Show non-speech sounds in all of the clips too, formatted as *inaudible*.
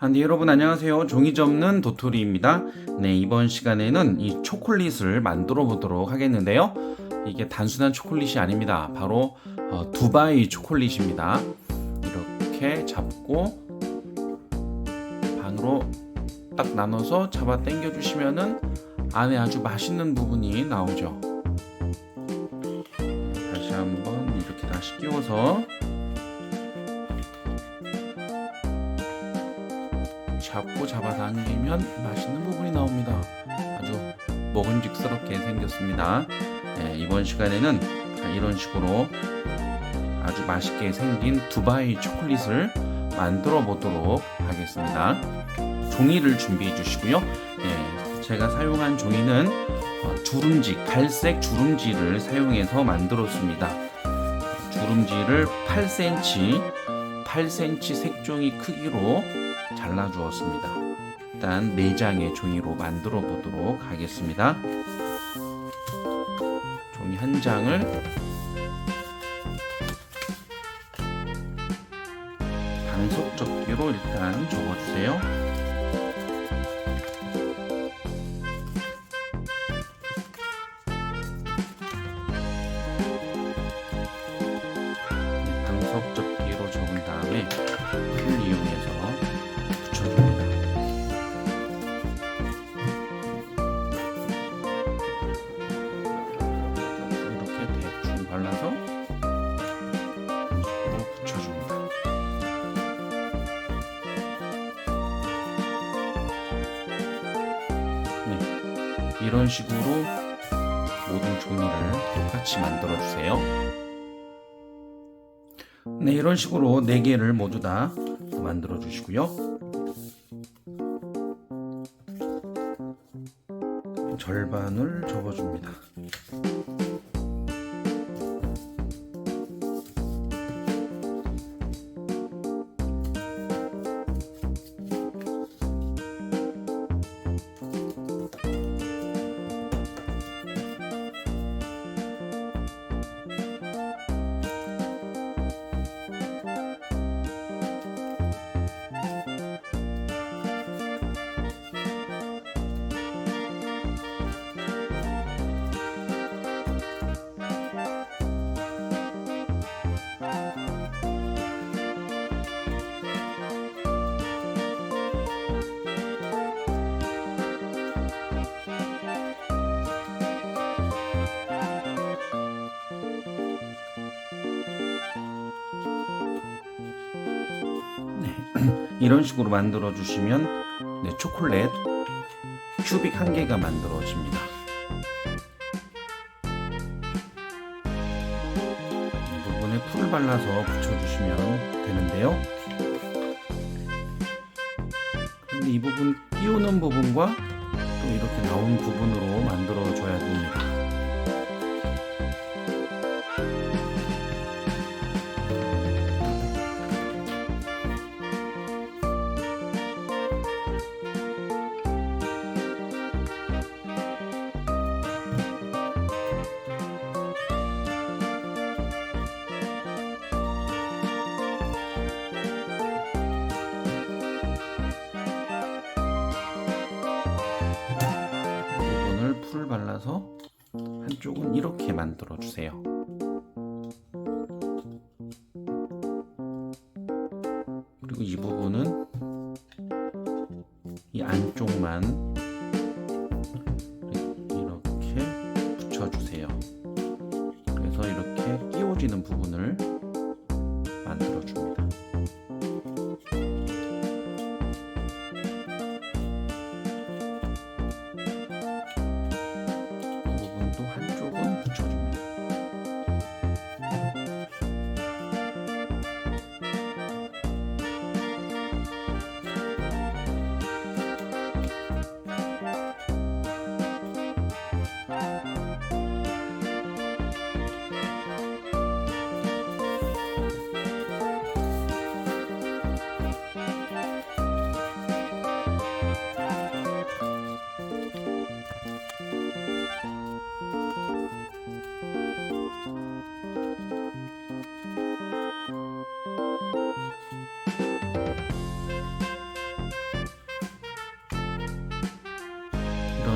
아, 네, 여러분 안녕하세요. 종이 접는 도토리입니다. 네, 이번 시간에는 이 초콜릿을 만들어 보도록 하겠는데요. 이게 단순한 초콜릿이 아닙니다. 바로 어, 두바이 초콜릿입니다. 이렇게 잡고 반으로 딱 나눠서 잡아 당겨 주시면은 안에 아주 맛있는 부분이 나오죠. 다시 한번 이렇게 다시 끼워서 잡고 잡아당기면 맛있는 부분이 나옵니다. 아주 먹음직스럽게 생겼습니다. 네, 이번 시간에는 이런 식으로 아주 맛있게 생긴 두바이 초콜릿을 만들어 보도록 하겠습니다. 종이를 준비해 주시고요. 네, 제가 사용한 종이는 어, 주름지, 갈색 주름지를 사용해서 만들었습니다. 주름지를 8cm, 8cm 색종이 크기로 잘라 주었습니다. 일단 4장의 종이로 만들어 보도록 하겠습니다. 종이 한 장을 단속 접기로 일단 접어주세요. 이런 식으로 모든 종이를 똑같이 만들어 주세요. 네, 이런 식으로 네 개를 모두 다 만들어 주시고요. 절반을 접어줍니다. *clears throat* 이런 식으로 만들어 주시면 네, 초콜릿 큐빅 한 개가 만들어집니다. 이 부분에 풀을 발라서 붙여주시면 되는데요. 그런데 이 부분 끼우는 부분과 또 이렇게 나온 부분으로 만들어 줘야 됩니다. 발라서 한쪽은 이렇게 만들어 주세요. 그리고 이 부분은 이 안쪽만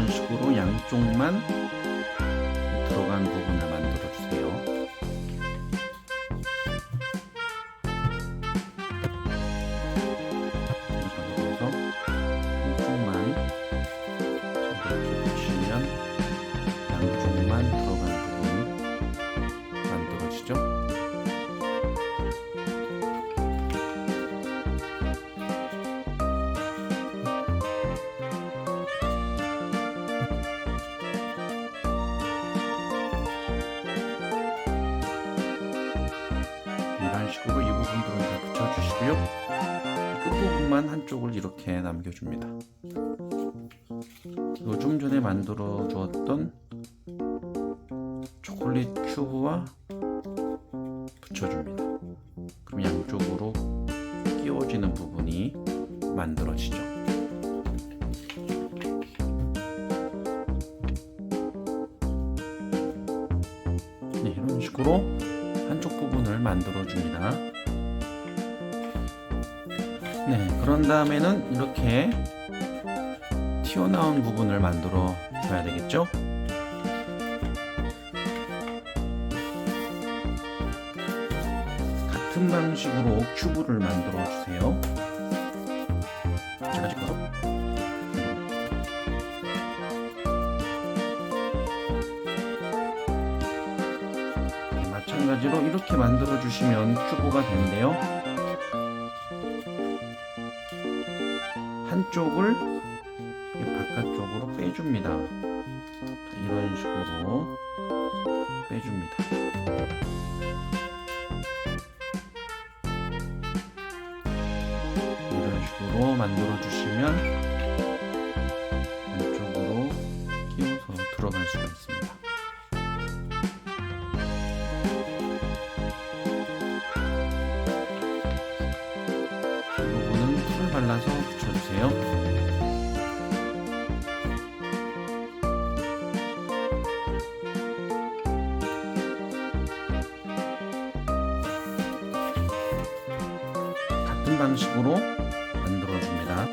이런 식으로 양쪽만 들어간 부분을 붙여주시고요. 끝부분만 한쪽을 이렇게 남겨줍니다. 그리고 좀 전에 만들어 주었던 초콜릿 큐브와 붙여줍니다. 그럼 양쪽으로 끼워지는 부분이 만들어지죠. 네, 이런 식으로 한쪽 부분을 만들어 줍니다. 다음에는 이렇게 튀어나온 부분을 만들어 줘야 되겠죠? 같은 방식으로 큐브를 만들어 주세요. 네, 마찬가지로 이렇게 만들어 주시면 큐브가 되는데요. 이렇게 바깥쪽으로 빼줍니다. 자, 이런 식으로 빼줍니다. 이런 식으로 만들어 주시면 안쪽으로 끼워서 들어갈 수가 있습니다. 이 부분은 풀을 발라서 같은 방식으로 만들어줍니다.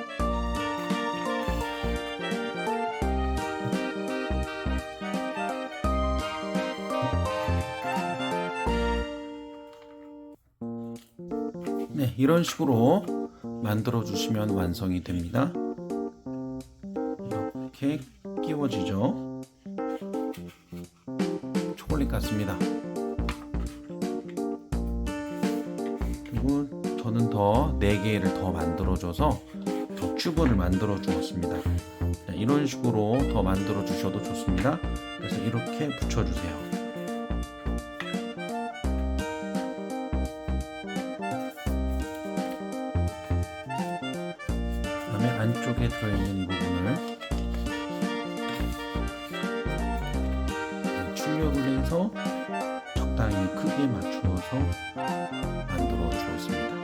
네, 이런 식으로 만들어 주시면 완성이 됩니다. 이렇게 끼워지죠. 초콜릿 같습니다. 저는 더 4개를 더 만들어줘서 더 큐브를 만들어 주었습니다. 자, 이런 식으로 더 만들어 주셔도 좋습니다. 그래서 이렇게 붙여주세요. 그 다음에 안쪽에 들어있는 이 부분을 출력을 해서 적당히 크게 맞추어서 만들어 주었습니다.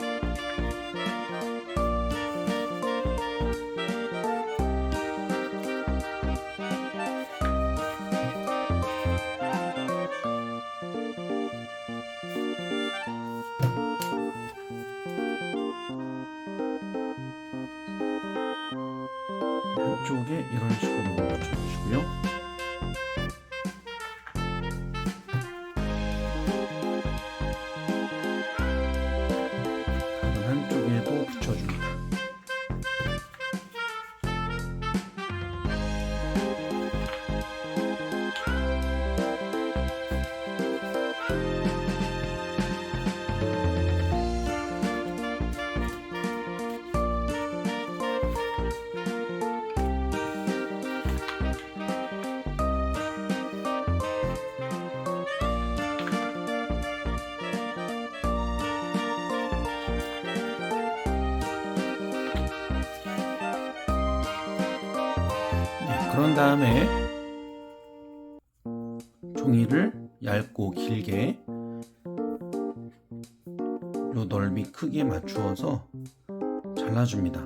한쪽에 이런 식으로 붙여주시고요. 그런 다음에 종이를 얇고 길게 요 넓이 크기에 맞추어서 잘라줍니다.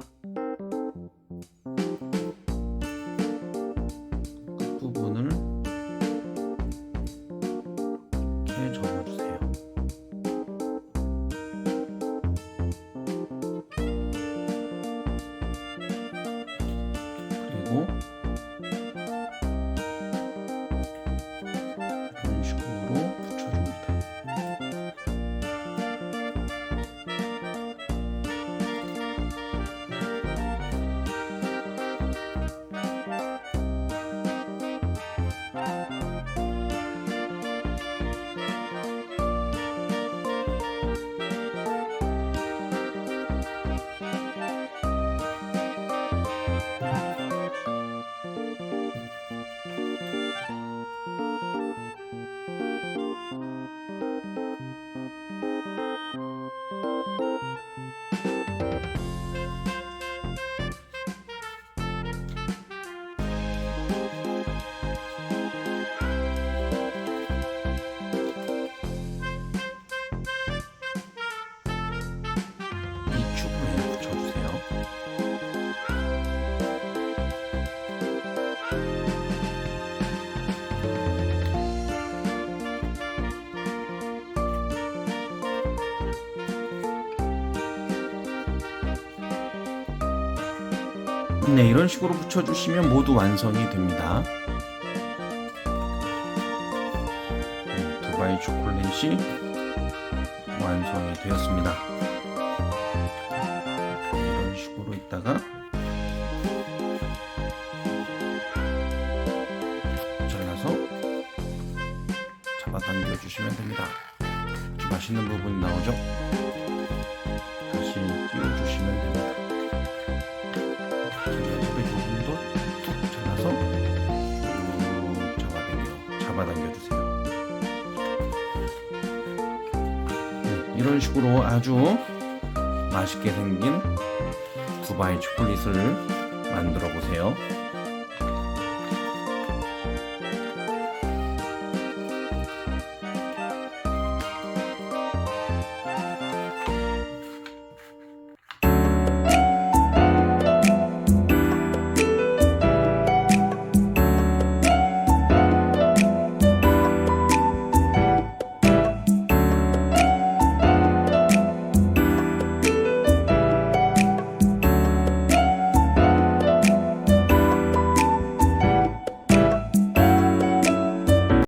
네, 이런 식으로 붙여주시면 모두 완성이 됩니다. 네, 두바이 초콜릿이 완성이 되었습니다. 이런 식으로 있다가 잘라서 잡아당겨 주시면 됩니다. 맛있는 부분이 나오죠? 잡아당겨, 잡아 당겨 주세요. 네, 이런 식으로 아주 맛있게 생긴 두바이 초콜릿을 만들어 보세요.